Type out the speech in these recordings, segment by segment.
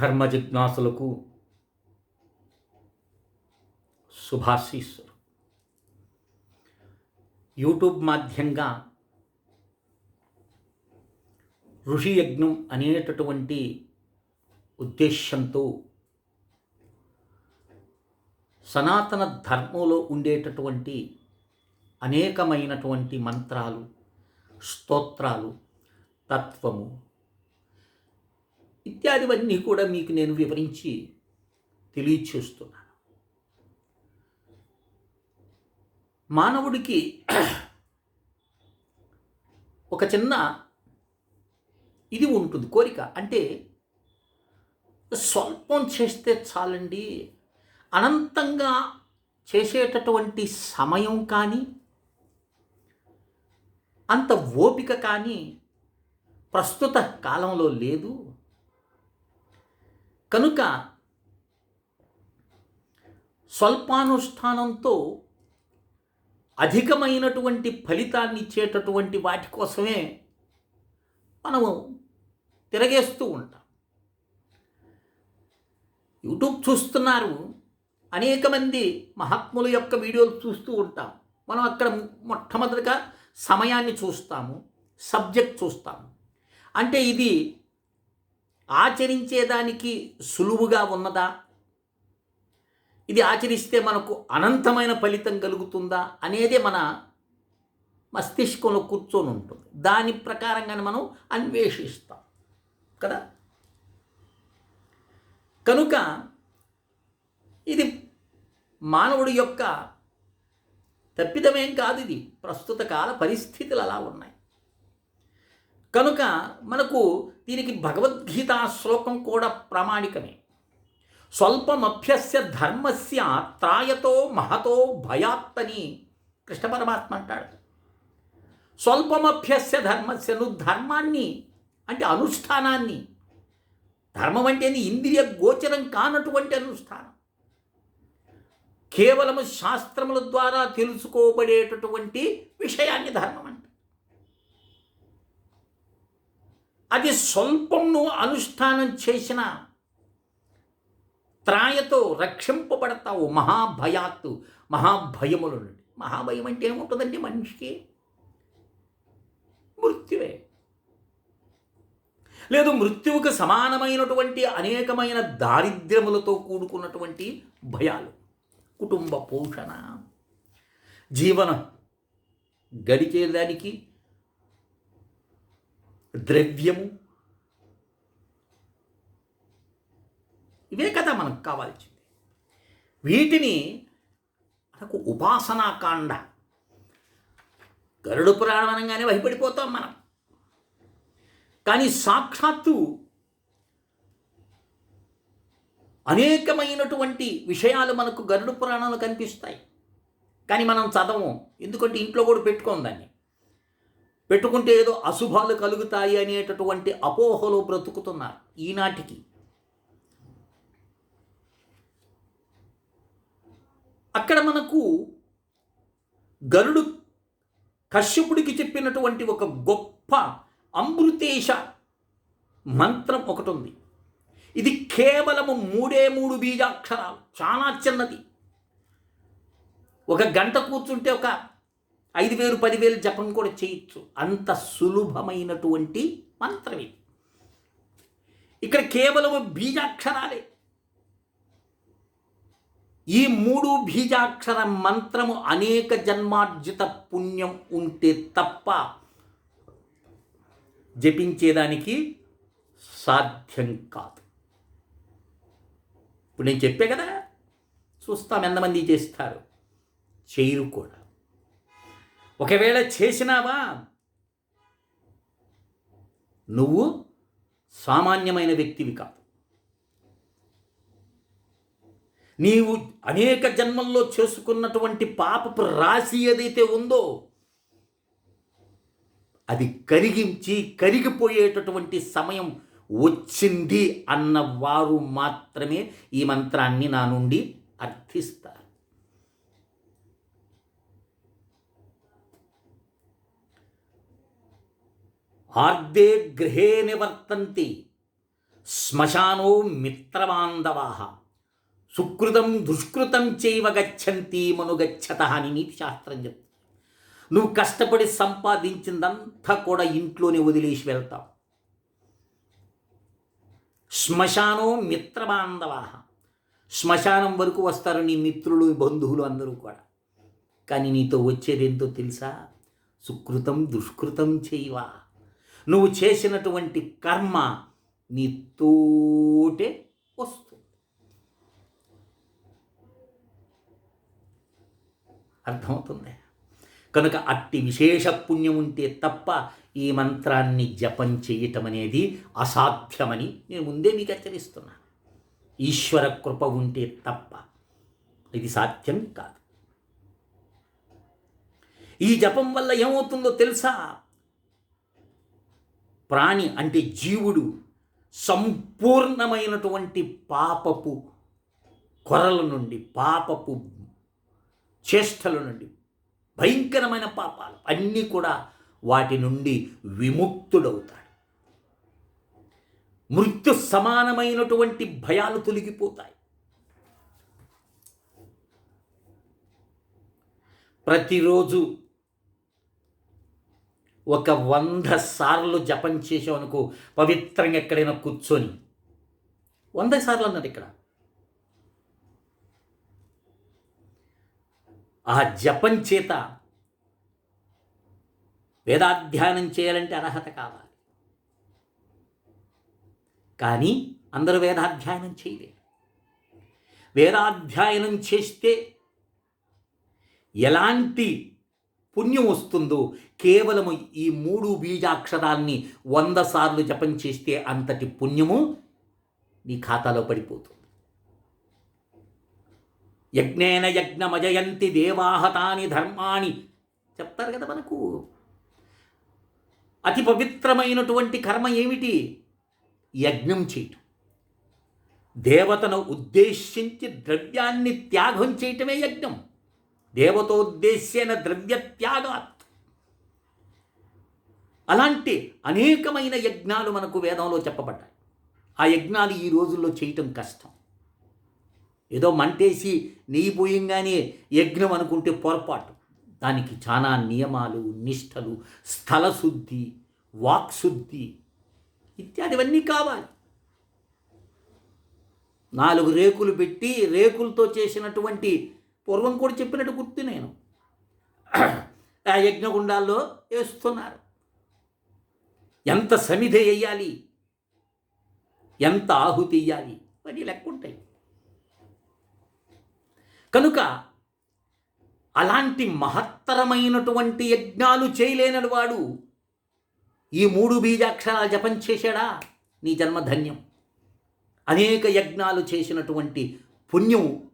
ధర్మ జిజ్ఞాసులకు శుభాశీస్సులు. యూట్యూబ్ మాధ్యంగా ఋషి యజ్ఞం అనేటటువంటి ఉద్దేశ్యంతో సనాతన ధర్మంలో ఉండేటటువంటి అనేకమైనటువంటి మంత్రాలు స్తోత్రాలు తత్వము ఇత్యాదివన్నీ కూడా మీకు నేను వివరించి తెలియచేస్తున్నాను. మానవుడికి ఒక చిన్న ఇది ఉంటుంది కోరిక. అంటే స్వల్పం చేస్తే చాలండి అనంతంగా చేసేటటువంటి సమయం కానీ అంత ఓపిక కానీ ప్రస్తుత కాలంలో లేదు. కనుక స్వల్పానుష్ఠానంతో అధికమైనటువంటి ఫలితాన్ని ఇచ్చేటటువంటి వాటి కోసమే మనము తిరగేస్తూ ఉంటాం. యూట్యూబ్ చూస్తున్నారు అనేక మంది మహాత్ముల యొక్క వీడియోలు చూస్తూ ఉంటాం. మనం అక్కడ మొట్టమొదటిగా సమయాన్ని చూస్తాము సబ్జెక్ట్ చూస్తాము. అంటే ఇది ఆచరించేదానికి సులువుగా ఉన్నదా? ఇది ఆచరిస్తే మనకు అనంతమైన ఫలితం కలుగుతుందా? అనేదే మన మస్తిష్కంలో కూర్చొని ఉంటుంది. దాని ప్రకారంగానే మనం అన్వేషిస్తాం. కదా? కనుక ఇది మానవుడి యొక్క తప్పిదమేం కాదు ఇది. ప్రస్తుత కాల పరిస్థితులు అలా ఉన్నాయి. కనుక మనకు దీనికి భగవద్గీత శ్లోకం కూడా ప్రామాణికమే. స్వల్పమభ్యస్య ధర్మస్య త్రాయతో మహతో భయాత్తని కృష్ణ పరమాత్మ అంటాడు. స్వల్పమభ్యస్య ధర్మస్య నువ్వు ధర్మాన్ని అంటే అనుష్ఠానాన్ని ధర్మం అంటే ఇంద్రియ గోచరం కానటువంటి అనుష్ఠానం. కేవలము శాస్త్రముల ద్వారా తెలుసుకోబడేటటువంటి విషయాన్ని ధర్మం అంటే అది స్వల్పం నువ్వు అనుష్ఠానం చేసిన త్రాయతో రక్షింపబడతావు మహాభయాత్తు మహాభయముల నుండి. మహాభయం అంటే ఏముంటుందండి మనిషికి? మృత్యువే. లేదు మృత్యువుకు సమానమైనటువంటి అనేకమైన దారిద్ర్యములతో కూడుకున్నటువంటి భయాలు. కుటుంబ పోషణ. జీవన గడిచేదానికి ద్రవ్యము. ఇవే కదా మనకు కావాల్సింది. వీటిని మనకు ఉపాసనాకాండ గరుడు పురాణం అనగానే భయపడిపోతాం మనం. కానీ సాక్షాత్తు అనేకమైనటువంటి విషయాలు మనకు గరుడు పురాణాలు కనిపిస్తాయి. కానీ మనం చదవం ఎందుకంటే ఇంట్లో కూడా పెట్టుకోం దాన్ని. పెట్టుకుంటే ఏదో అశుభాలు కలుగుతాయి అనేటటువంటి అపోహలో బ్రతుకుతున్నారు ఈనాటికి. అక్కడ మనకు గరుడు కశ్యపుడికి చెప్పినటువంటి ఒక గొప్ప అమృతేశ మంత్రం ఒకటి ఉంది. ఇది కేవలము మూడే మూడు బీజాక్షరాలు చాలా చిన్నది. ఒక గంట కూర్చుంటే ఒక ఐదు వేలు పదివేలు జపం కూడా చేయొచ్చు. అంత సులభమైనటువంటి మంత్రం ఇది. ఇక్కడ కేవలం బీజాక్షరాలే. ఈ మూడు బీజాక్షర మంత్రము అనేక జన్మార్జిత పుణ్యం ఉంటే తప్ప జపించేదానికి సాధ్యం కాదు. ఇప్పుడు నేను చెప్పే కదా చూస్తాం ఎంతమంది చేస్తారు. చేయరు కూడా. ఒకవేళ చేసినావా? నువ్వు సామాన్యమైన వ్యక్తివి కాదు నీవు అనేక జన్మల్లో చేసుకున్నటువంటి పాపపు రాశి ఏదైతే ఉందో అది కరిగించి కరిగిపోయేటటువంటి సమయం వచ్చింది అన్న వారు మాత్రమే ఈ మంత్రాన్ని నా నుండి అర్థిస్తారు. ఆర్దే గృహే నివర్తంతి. శ్మశానో మిత్రబాంధవాహ సుకృతం దుష్కృతం చేయవ గచ్చంతి మనుగచ్చత అని నీతి శాస్త్రం చెప్తుంది. నువ్వు కష్టపడి సంపాదించిందంతా కూడా ఇంట్లోనే వదిలేసి వెళ్తావు. శ్మశానో మిత్రబాంధవాహ శ్మశానం వరకు వస్తారు నీ మిత్రులు బంధువులు అందరూ కూడా. కానీ నీతో వచ్చేది తెలుసా? సుకృతం దుష్కృతం చేయవా నువ్వు చేసినటువంటి కర్మ నీ తోటే వస్తుంది. అర్థమవుతుంది? కనుక అట్టి విశేష పుణ్యం ఉంటే తప్ప ఈ మంత్రాన్ని జపం చేయటం అనేది అసాధ్యమని నేను ముందే మీకు హెచ్చరిస్తున్నాను ఈశ్వర కృప ఉంటే తప్ప ఇది సాధ్యం కాదు. ఈ జపం వల్ల ఏమవుతుందో తెలుసా? ప్రాణి అంటే జీవుడు సంపూర్ణమైనటువంటి పాపపు కొరల నుండి పాపపు చేష్టల నుండి భయంకరమైన పాపాలు అన్నీ కూడా వాటి నుండి విముక్తుడవుతాడు. మృత్యు సమానమైనటువంటి భయాలు తొలగిపోతాయి. ప్రతిరోజు ఒక వంద సార్లు జపం చేసామనుకో పవిత్రంగా ఎక్కడైనా కూర్చొని. వంద సార్లు అన్నది ఇక్కడ. ఆ జపం చేత వేదాధ్యయనం చేయాలంటే అర్హత కావాలి. కానీ అందరూ వేదాధ్యయనం చేయలేరు. వేదాధ్యయనం చేస్తే ఎలాంటి పుణ్యం వస్తుందో కేవలము ఈ మూడు బీజాక్షరాన్ని వంద సార్లు జపం చేస్తే అంతటి పుణ్యము నీ ఖాతాలో పడిపోతుంది. యజ్ఞేన యజ్ఞమజయంతి దేవాహతాని ధర్మాని చెప్తారు కదా మనకు. అతి పవిత్రమైనటువంటి కర్మ ఏమిటి? యజ్ఞం చేయటం. దేవతను ఉద్దేశించి ద్రవ్యాన్ని త్యాగం చేయటమే యజ్ఞం. దేవతోద్దేశ్యేన ద్రవ్యత్యాగాత్. అలాంటి అనేకమైన యజ్ఞాలు మనకు వేదంలో చెప్పబడ్డాయి. ఆ యజ్ఞాలు ఈ రోజుల్లో చేయటం కష్టం. ఏదో మంటేసి నెయ్యి పోయంగానే యజ్ఞం అనుకుంటే పొరపాటు. దానికి చాలా నియమాలు నిష్టలు స్థలశుద్ధి వాక్శుద్ధి ఇత్యాదివన్నీ కావాలి. నాలుగు రేకులు పెట్టి రేకులతో చేసినటువంటి పూర్వం కూడా చెప్పినట్టు గుర్తు నేను. ఆ యజ్ఞగుండాల్లో వేస్తున్నారు. ఎంత సమిధ వేయాలి? ఎంత ఆహుతి వేయాలి? అని లెక్కుంటాయి కనుక అలాంటి మహత్తరమైనటువంటి యజ్ఞాలు చేయలేనడు వాడు. ఈ మూడు బీజాక్షరాలు జపం చేశాడా? నీ జన్మధన్యం. అనేక యజ్ఞాలు చేసినటువంటి పుణ్యం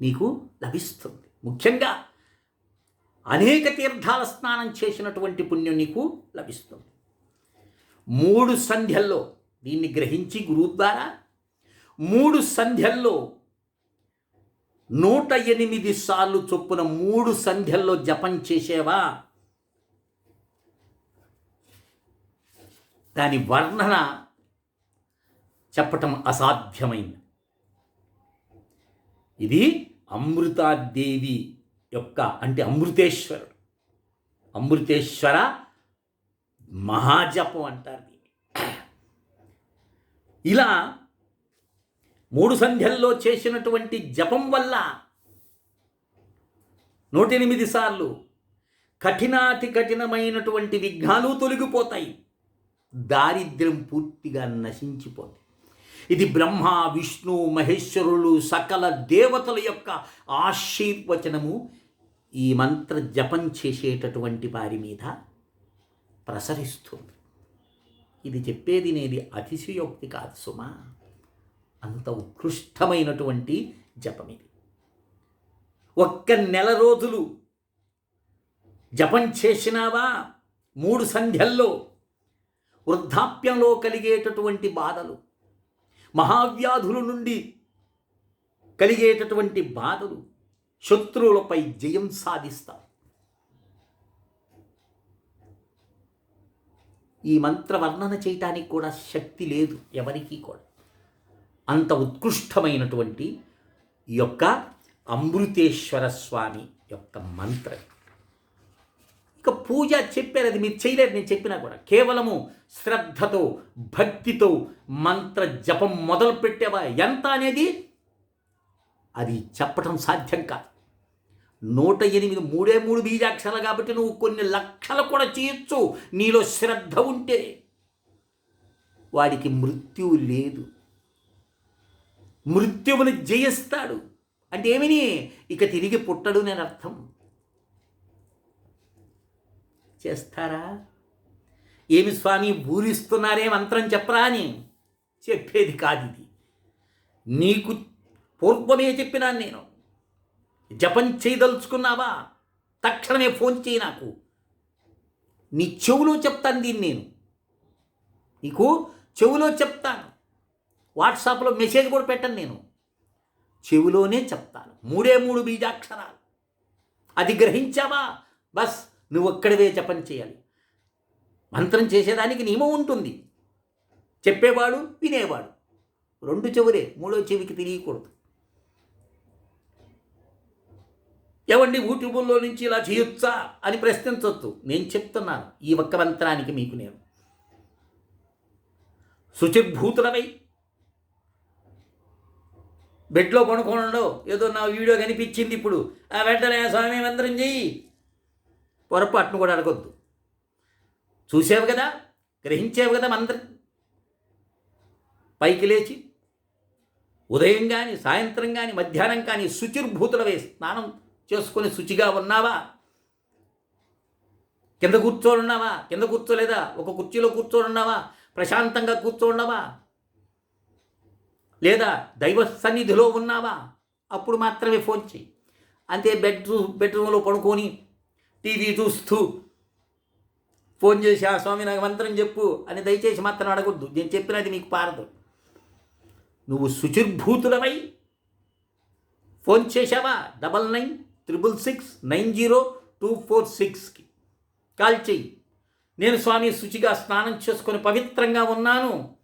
నీకు లభిస్తుంది. ముఖ్యంగా అనేక తీర్థాల స్నానం చేసినటువంటి పుణ్యం నీకు లభిస్తుంది. మూడు సంధ్యల్లో దీన్ని గ్రహించి గురువు ద్వారా మూడు సంధ్యల్లో నూట ఎనిమిది సార్లు చొప్పున మూడు సంధ్యల్లో జపం చేసేవా? దాని వర్ణన చెప్పటం అసాధ్యమైంది. ఇది అమృతాదేవి యొక్క అంటే అమృతేశ్వరుడు. అమృతేశ్వర మహాజపం అంటారు దీన్ని. ఇలా మూడు సంధ్యల్లో చేసినటువంటి జపం వల్ల నూట ఎనిమిది సార్లు కఠినాతి కఠినమైనటువంటి విఘ్నాలు తొలగిపోతాయి. దారిద్ర్యం పూర్తిగా నశించిపోతాయి. ఇది బ్రహ్మ విష్ణు మహేశ్వరులు సకల దేవతల యొక్క ఆశీర్వచనము. ఈ మంత్ర జపం చేసేటటువంటి వారి మీద ప్రసరిస్తుంది. ఇది చెప్పేది నేది అతిశయోక్తి కాదు సుమా. అంత ఉత్కృష్టమైనటువంటి జపం ఇది. ఒక్క నెల రోజులు జపం చేసినావా? మూడు సంధ్యల్లో వృద్ధాప్యంలో కలిగేటటువంటి బాధలు. మహావ్యాధుల నుండి కలిగేటటువంటి బాధలు శత్రువులపై జయం సాధిస్తారు ఈ మంత్ర వర్ణన చేయటానికి కూడా శక్తి లేదు ఎవరికీ కూడా. అంత ఉత్కృష్టమైనటువంటి ఈ యొక్క అమృతేశ్వర స్వామి యొక్క మంత్రం. ఇంకా పూజ చెప్పారు అది మీరు చేయలేరు నేను చెప్పినా కూడా. కేవలము శ్రద్ధతో భక్తితో మంత్ర జపం మొదలు పెట్టేవా? ఎంత అనేది అది చెప్పటం సాధ్యం కాదు. నూట ఎనిమిది మూడే మూడు బీజాక్షరాలు కాబట్టి నువ్వు కొన్ని లక్షలు కూడా చేయొచ్చు. నీలో శ్రద్ధ ఉంటే వాడికి మృత్యువు లేదు. మృత్యువుని జయిస్తాడు. అంటే ఏమిని? ఇక తిరిగి పుట్టడు నేను అర్థం. చేస్తారా? ఏమి స్వామి ఊరిస్తున్నారే మంత్రం చెప్పరా అని చెప్పేది కాదు ఇది నీకు పూర్వమే చెప్పినాను నేను. జపం చేయదలుచుకున్నావా? తక్షణమే ఫోన్ చేయి నాకు. నీ చెవులో చెప్తాను దీన్ని నేను. నీకు చెవులో చెప్తాను. వాట్సాప్లో మెసేజ్ కూడా పెట్టను నేను. చెవిలోనే చెప్తాను. మూడే మూడు బీజాక్షరాలు. అది గ్రహించావా? బస్ నువ్వు ఒక్కడివే జపం చేయాలి. మంత్రం చేసేదానికి నియమం ఉంటుంది. చెప్పేవాడు వినేవాడు. రెండు చెవులే మూడో చెవికి తెలియకూడదు ఎవండి యూట్యూబుల్లో నుంచి ఇలా చేయొచ్చా అని ప్రశ్నించవద్దు నేను చెప్తున్నాను ఈ ఒక్క మంత్రానికి మీకు నేను. శుచిర్భూతులవై బెడ్లో పడుకోండు ఏదో నా వీడియో కనిపించింది ఇప్పుడు. ఆ వెంటనే స్వామి మంత్రం చెయ్యి. పొరపాటును కూడా అడగొద్దు. చూసావు కదా? గ్రహించావు కదా మనందరి? పైకి లేచి ఉదయం కానీ సాయంత్రం కానీ మధ్యాహ్నం కానీ శుచిర్భూతులవే స్నానం చేసుకొని శుచిగా ఉన్నావా? కింద కూర్చోనున్నావా? కింద కూర్చోలేదా? ఒక కుర్చీలో కూర్చోనున్నావా? ప్రశాంతంగా కూర్చోనున్నావా? లేదా దైవ సన్నిధిలో ఉన్నావా? అప్పుడు మాత్రమే ఫోన్ చేయి అంతే బెడ్రూమ్ బెడ్రూమ్లో పడుకొని టీవీ చూస్తూ ఫోన్ చేసి ఆ స్వామి నాకు మంత్రం చెప్పు అని దయచేసి మాత్రం అడగొద్దు. నేను చెప్పినది మీకు పారదు. నువ్వు శుచిర్భూతులమై ఫోన్ చేశావా? Double nine triple six nine zero two four సిక్స్కి. కాల్ చెయ్యి. నేను స్వామి శుచిగా స్నానం చేసుకొని పవిత్రంగా ఉన్నాను.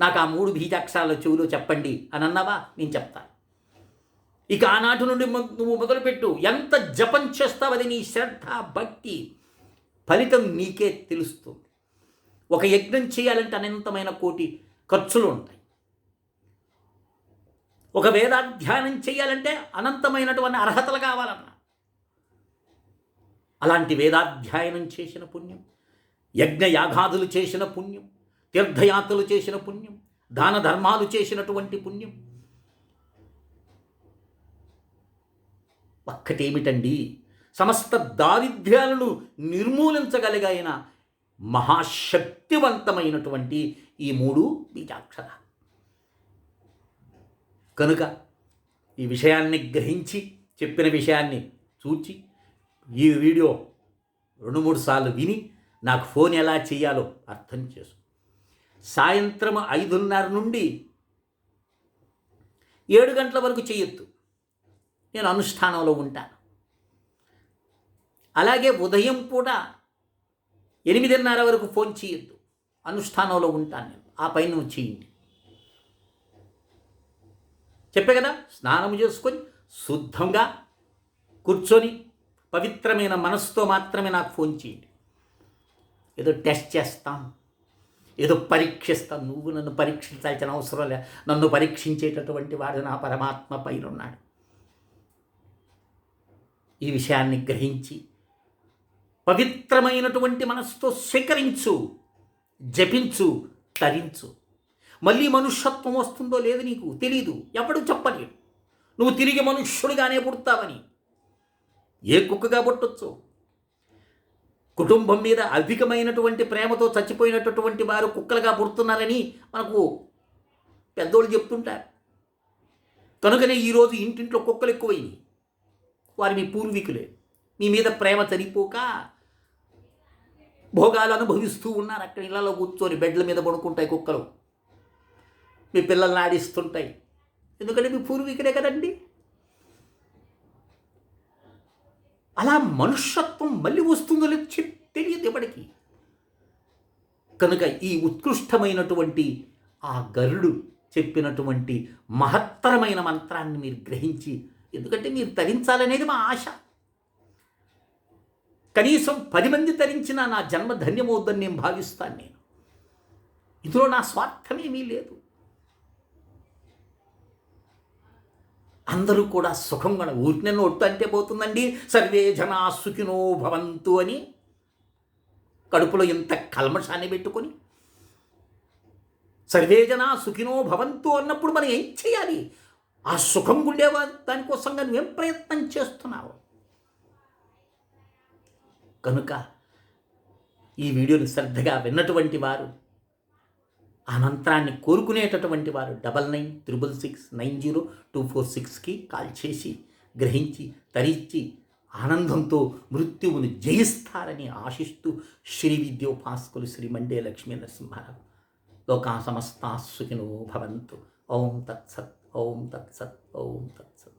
నాకు ఆ మూడు బీజాక్షరాల చెవులో చెప్పండి అని అన్నావా? నేను చెప్తాను. ఇక ఆనాటి నుండి మొ- నువ్వు మొదలుపెట్టు. ఎంత జపం చేస్తావది నీ శ్రద్ధ భక్తి ఫలితం నీకే తెలుస్తుంది. ఒక యజ్ఞం చేయాలంటే అనంతమైన కోటి ఖర్చులు ఉంటాయి. ఒక వేదాధ్యానం చేయాలంటే అనంతమైనటువంటి అర్హతలు కావాలన్నా. అలాంటి వేదాధ్యాయనం చేసిన పుణ్యం యజ్ఞ యాగాదులు చేసిన పుణ్యం తీర్థయాత్రలు చేసిన పుణ్యం దాన ధర్మాలు చేసినటువంటి పుణ్యం ఒక్కటేమిటండి? సమస్త దారిద్ర్యాలను నిర్మూలించగలిగిన మహాశక్తివంతమైనటువంటి ఈ మూడు బీజాక్షర కనుక ఈ విషయాన్ని గ్రహించి చెప్పిన విషయాన్ని చూచి ఈ వీడియో రెండు మూడు సార్లు విని నాకు ఫోన్ ఎలా చేయాలో అర్థం చేసు సాయంత్రం ఐదున్నర నుండి ఏడు గంటల వరకు చేయొద్దు. నేను అనుష్ఠానంలో ఉంటాను. అలాగే ఉదయం కూడా ఎనిమిదిన్నర వరకు ఫోన్ చేయొద్దు. అనుష్ఠానంలో ఉంటాను నేను. ఆ పైన నువ్వు చేయండి. చెప్పే కదా? స్నానం చేసుకొని శుద్ధంగా కూర్చొని పవిత్రమైన మనసుతో మాత్రమే నాకు ఫోన్ చేయండి. ఏదో టెస్ట్ చేస్తాం. ఏదో పరీక్షిస్తాం. నువ్వు నన్ను పరీక్షించాల్సిన అవసరం లే. నన్ను పరీక్షించేటటువంటి వాడు నా పరమాత్మ పైన ఉన్నాడు. ఈ విషయాన్ని గ్రహించి పవిత్రమైనటువంటి మనస్సుతో స్వీకరించు జపించు తరించు. మళ్ళీ మనుష్యత్వం వస్తుందో లేదు నీకు? తెలీదు. ఎవడు చెప్పలేడు. నువ్వు తిరిగి మనుష్యుడిగానే పుడతావని. ఏ కుక్కగా పుట్టొచ్చు? కుటుంబం మీద అధికమైనటువంటి ప్రేమతో చచ్చిపోయినటువంటి వారు కుక్కలుగా పుడుతున్నారని మనకు పెద్దోళ్ళు చెప్తుంటారు. కనుకనే ఈరోజు ఇంటింట్లో కుక్కలు ఎక్కువైనాయి. వారి మీ పూర్వీకులే. మీ మీద ప్రేమ చనిపోక భోగాలు అనుభవిస్తూ ఉన్నారు. అక్కడ ఇళ్ళలో కూర్చొని బెడ్ల మీద పడుకుంటాయి కుక్కలు. మీ పిల్లల్ని ఆడిస్తుంటాయి. ఎందుకంటే మీ పూర్వీకులే కదండి. అలా మనుష్యత్వం మళ్ళీ వస్తుందో లేదో తెలియదు ఎవడికి కనుక ఈ ఉత్కృష్టమైనటువంటి ఆ గరుడు చెప్పినటువంటి మహత్తరమైన మంత్రాన్ని మీరు గ్రహించి ఎందుకంటే మీరు తరించాలనేది మా ఆశ. కనీసం పది మంది తరించినా నా జన్మ ధన్యమవుద్దని నేను భావిస్తాను నేను. ఇందులో నా స్వార్థమేమీ లేదు. అందరూ కూడా సుఖంగా ఊరినే ఒట్టు అంటే పోతుందండి. సర్వే జనా సుఖినో భవంతు అని కడుపులో ఇంత కల్మషాన్ని పెట్టుకొని. సర్వే జనా సుఖినో భవంతు అన్నప్పుడు మనం ఏం చేయాలి? ఆ సుఖం గుండేవా దానికోసంగా నువ్వేం ప్రయత్నం చేస్తున్నావు? కనుక ఈ వీడియోని శ్రద్ధగా విన్నటువంటి వారు అనంతరాన్ని కోరుకునేటటువంటి వారు double nine triple six nine zero two four సిక్స్కి కాల్ చేసి గ్రహించి తరించి ఆనందంతో మృత్యువును జయిస్తారని ఆశిస్తూ శ్రీ విద్యోపాస్కులు శ్రీ మండే లక్ష్మీ నరసింహారావు. లోకా సమస్తా సుఖినో భవంతు. ఓం తత్సత్. ఓం తత్సత్ ఓం తత్సత్